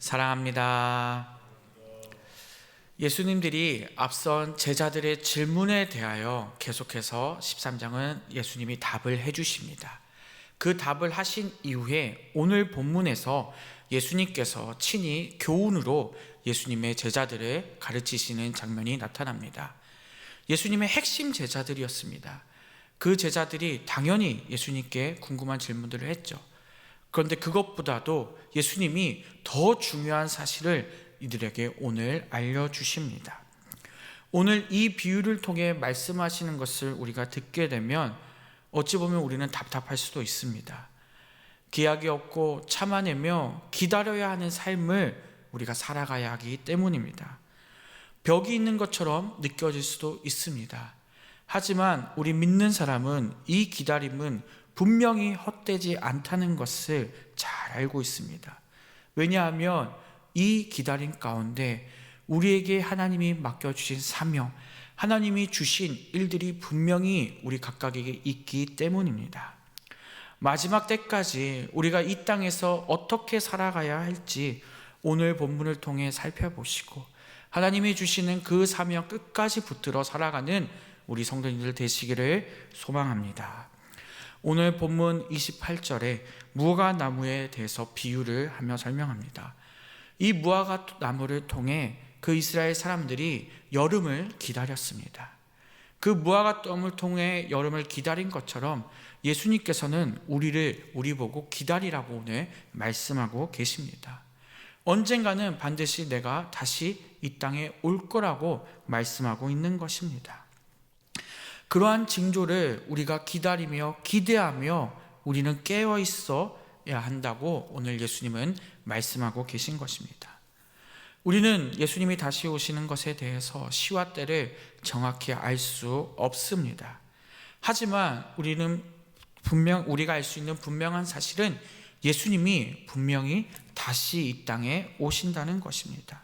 사랑합니다. 예수님들이 앞선 제자들의 질문에 대하여 계속해서 13장은 예수님이 답을 해 주십니다. 그 답을 하신 이후에 오늘 본문에서 예수님께서 친히 교훈으로 예수님의 제자들을 가르치시는 장면이 나타납니다. 예수님의 핵심 제자들이었습니다. 그 제자들이 당연히 예수님께 궁금한 질문들을 했죠. 그런데 그것보다도 예수님이 더 중요한 사실을 이들에게 오늘 알려주십니다. 오늘 이 비유를 통해 말씀하시는 것을 우리가 듣게 되면 어찌 보면 우리는 답답할 수도 있습니다. 기약이 없고 참아내며 기다려야 하는 삶을 우리가 살아가야 하기 때문입니다. 벽이 있는 것처럼 느껴질 수도 있습니다. 하지만 우리 믿는 사람은 이 기다림은 분명히 헛되지 않다는 것을 잘 알고 있습니다. 왜냐하면 이 기다림 가운데 우리에게 하나님이 맡겨주신 사명, 하나님이 주신 일들이 분명히 우리 각각에게 있기 때문입니다. 마지막 때까지 우리가 이 땅에서 어떻게 살아가야 할지 오늘 본문을 통해 살펴보시고 하나님이 주시는 그 사명 끝까지 붙들어 살아가는 우리 성도님들 되시기를 소망합니다. 오늘 본문 28절에 무화과 나무에 대해서 비유를 하며 설명합니다. 이 무화과 나무를 통해 그 이스라엘 사람들이 여름을 기다렸습니다. 그 무화과 덤을 통해 여름을 기다린 것처럼 예수님께서는 우리를 우리 보고 기다리라고 오늘 말씀하고 계십니다. 언젠가는 반드시 내가 다시 이 땅에 올 거라고 말씀하고 있는 것입니다. 그러한 징조를 우리가 기다리며 기대하며 우리는 깨어 있어야 한다고 오늘 예수님은 말씀하고 계신 것입니다. 우리는 예수님이 다시 오시는 것에 대해서 시와 때를 정확히 알 수 없습니다. 하지만 우리는 분명 우리가 알 수 있는 분명한 사실은 예수님이 분명히 다시 이 땅에 오신다는 것입니다.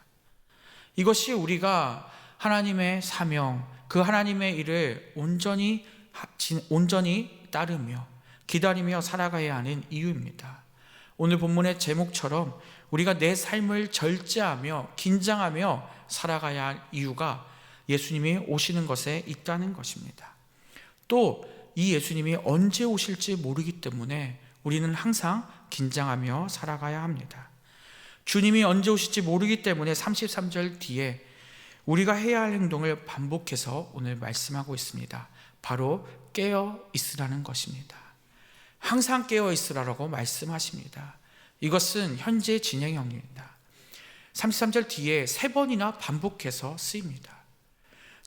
이것이 우리가 하나님의 사명, 그 하나님의 일을 온전히 온전히 따르며 기다리며 살아가야 하는 이유입니다. 오늘 본문의 제목처럼 우리가 내 삶을 절제하며 긴장하며 살아가야 할 이유가 예수님이 오시는 것에 있다는 것입니다. 또 이 예수님이 언제 오실지 모르기 때문에 우리는 항상 긴장하며 살아가야 합니다. 주님이 언제 오실지 모르기 때문에 33절 뒤에 우리가 해야 할 행동을 반복해서 오늘 말씀하고 있습니다. 바로 깨어 있으라는 것입니다. 항상 깨어 있으라고 말씀하십니다. 이것은 현재 진행형입니다. 33절 뒤에 세 번이나 반복해서 쓰입니다.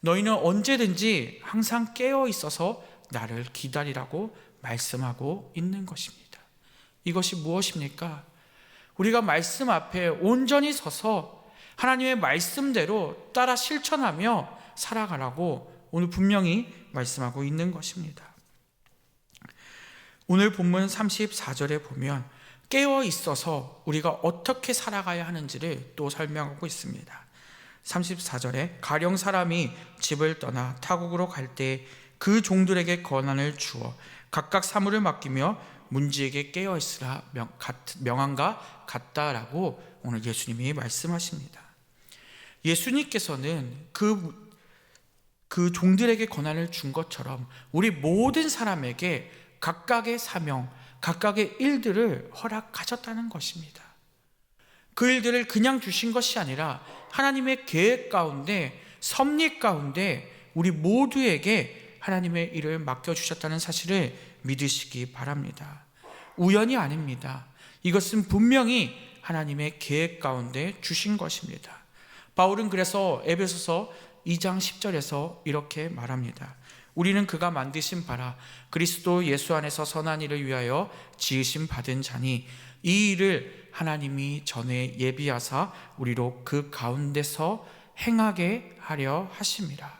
너희는 언제든지 항상 깨어 있어서 나를 기다리라고 말씀하고 있는 것입니다. 이것이 무엇입니까? 우리가 말씀 앞에 온전히 서서 하나님의 말씀대로 따라 실천하며 살아가라고 오늘 분명히 말씀하고 있는 것입니다. 오늘 본문 34절에 보면 깨어 있어서 우리가 어떻게 살아가야 하는지를 또 설명하고 있습니다. 34절에 가령 사람이 집을 떠나 타국으로 갈 때 그 종들에게 권한을 주어 각각 사물을 맡기며 문지에게 깨어 있으라 명, 명함과 같다라고 오늘 예수님이 말씀하십니다. 예수님께서는 그, 그 종들에게 권한을 준 것처럼 우리 모든 사람에게 각각의 사명, 각각의 일들을 허락하셨다는 것입니다. 그 일들을 그냥 주신 것이 아니라 하나님의 계획 가운데 섭리 가운데 우리 모두에게 하나님의 일을 맡겨주셨다는 사실을 믿으시기 바랍니다. 우연이 아닙니다. 이것은 분명히 하나님의 계획 가운데 주신 것입니다. 바울은 그래서 에베소서 2장 10절에서 이렇게 말합니다. 우리는 그가 만드신 바라 그리스도 예수 안에서 선한 일을 위하여 지으심 받은 자니 이 일을 하나님이 전에 예비하사 우리로 그 가운데서 행하게 하려 하심이라.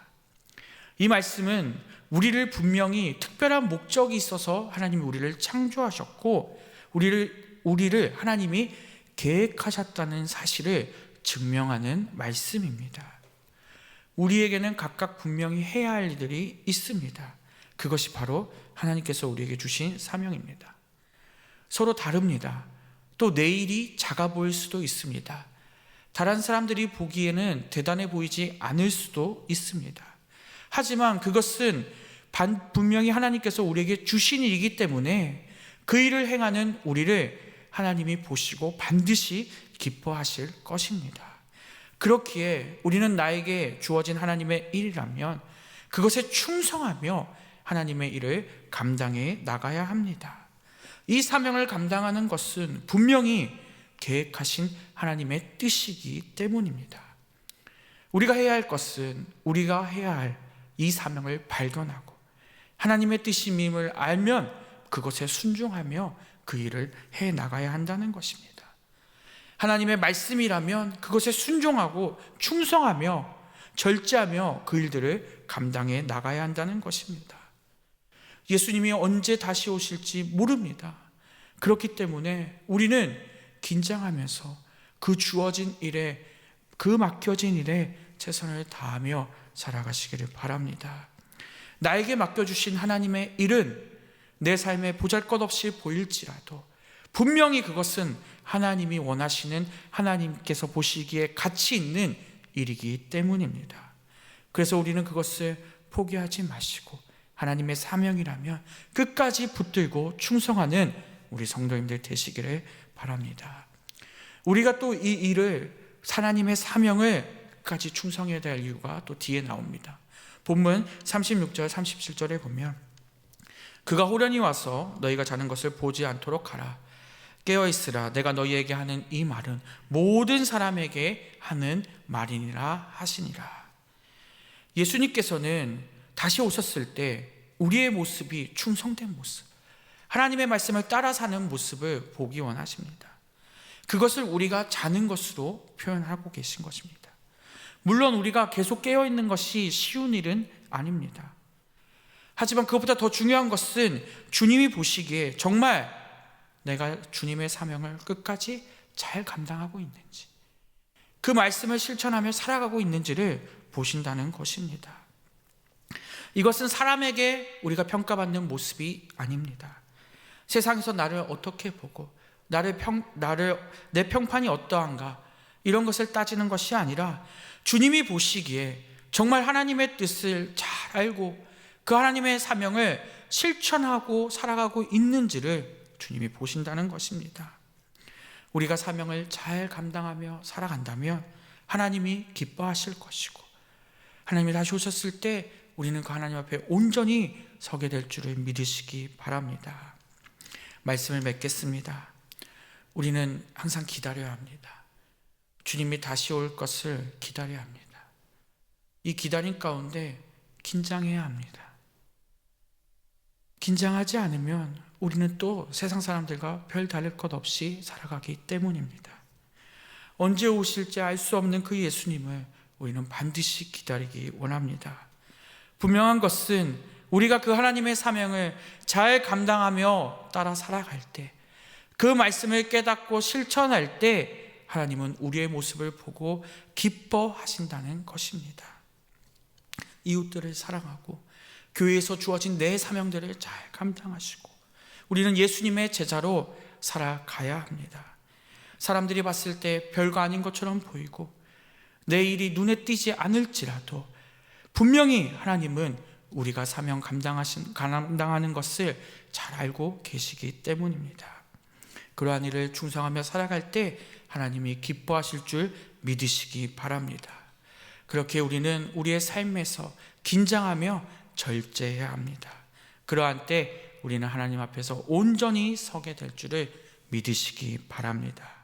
이 말씀은 우리를 분명히 특별한 목적이 있어서 하나님이 우리를 창조하셨고 우리를 우리를 하나님이 계획하셨다는 사실을 증명하는 말씀입니다. 우리에게는 각각 분명히 해야 할 일들이 있습니다. 그것이 바로 하나님께서 우리에게 주신 사명입니다. 서로 다릅니다. 또 내일이 작아 보일 수도 있습니다. 다른 사람들이 보기에는 대단해 보이지 않을 수도 있습니다. 하지만 그것은 분명히 하나님께서 우리에게 주신 일이기 때문에 그 일을 행하는 우리를 하나님이 보시고 반드시 기뻐하실 것입니다. 그렇기에 우리는 나에게 주어진 하나님의 일이라면 그것에 충성하며 하나님의 일을 감당해 나가야 합니다. 이 사명을 감당하는 것은 분명히 계획하신 하나님의 뜻이기 때문입니다. 우리가 해야 할 것은 우리가 해야 할 이 사명을 발견하고 하나님의 뜻임을 알면 그것에 순종하며 그 일을 해 나가야 한다는 것입니다. 하나님의 말씀이라면 그것에 순종하고 충성하며 절제하며 그 일들을 감당해 나가야 한다는 것입니다. 예수님이 언제 다시 오실지 모릅니다. 그렇기 때문에 우리는 긴장하면서 그 주어진 일에 그 맡겨진 일에 최선을 다하며 살아가시기를 바랍니다. 나에게 맡겨주신 하나님의 일은 내 삶에 보잘 것 없이 보일지라도 분명히 그것은 하나님이 원하시는 하나님께서 보시기에 가치 있는 일이기 때문입니다. 그래서 우리는 그것을 포기하지 마시고 하나님의 사명이라면 끝까지 붙들고 충성하는 우리 성도님들 되시기를 바랍니다. 우리가 또 이 일을 하나님의 사명을 끝까지 충성해야 될 이유가 또 뒤에 나옵니다. 본문 36절 37절에 보면 그가 호련히 와서 너희가 자는 것을 보지 않도록 하라. 깨어 있으라. 내가 너희에게 하는 이 말은 모든 사람에게 하는 말이니라 하시니라. 예수님께서는 다시 오셨을 때 우리의 모습이 충성된 모습, 하나님의 말씀을 따라 사는 모습을 보기 원하십니다. 그것을 우리가 자는 것으로 표현하고 계신 것입니다. 물론 우리가 계속 깨어 있는 것이 쉬운 일은 아닙니다. 하지만 그것보다 더 중요한 것은 주님이 보시기에 정말 내가 주님의 사명을 끝까지 잘 감당하고 있는지, 그 말씀을 실천하며 살아가고 있는지를 보신다는 것입니다. 이것은 사람에게 우리가 평가받는 모습이 아닙니다. 세상에서 나를 어떻게 보고, 나를 평, 나를, 내 평판이 어떠한가, 이런 것을 따지는 것이 아니라 주님이 보시기에 정말 하나님의 뜻을 잘 알고 그 하나님의 사명을 실천하고 살아가고 있는지를 주님이 보신다는 것입니다. 우리가 사명을 잘 감당하며 살아간다면 하나님이 기뻐하실 것이고 하나님이 다시 오셨을 때 우리는 그 하나님 앞에 온전히 서게 될 줄을 믿으시기 바랍니다. 말씀을 맺겠습니다. 우리는 항상 기다려야 합니다. 주님이 다시 올 것을 기다려야 합니다. 이 기다림 가운데 긴장해야 합니다. 긴장하지 않으면 우리는 또 세상 사람들과 별 다를 것 없이 살아가기 때문입니다. 언제 오실지 알 수 없는 그 예수님을 우리는 반드시 기다리기 원합니다. 분명한 것은 우리가 그 하나님의 사명을 잘 감당하며 따라 살아갈 때, 그 말씀을 깨닫고 실천할 때, 하나님은 우리의 모습을 보고 기뻐하신다는 것입니다. 이웃들을 사랑하고, 교회에서 주어진 내 사명들을 잘 감당하시고, 우리는 예수님의 제자로 살아가야 합니다. 사람들이 봤을 때 별거 아닌 것처럼 보이고 내 일이 눈에 띄지 않을지라도 분명히 하나님은 우리가 사명 감당하신 감당하는 것을 잘 알고 계시기 때문입니다. 그러한 일을 충성하며 살아갈 때 하나님이 기뻐하실 줄 믿으시기 바랍니다. 그렇게 우리는 우리의 삶에서 긴장하며 절제해야 합니다. 그러한 때 우리는 하나님 앞에서 온전히 서게 될 줄을 믿으시기 바랍니다.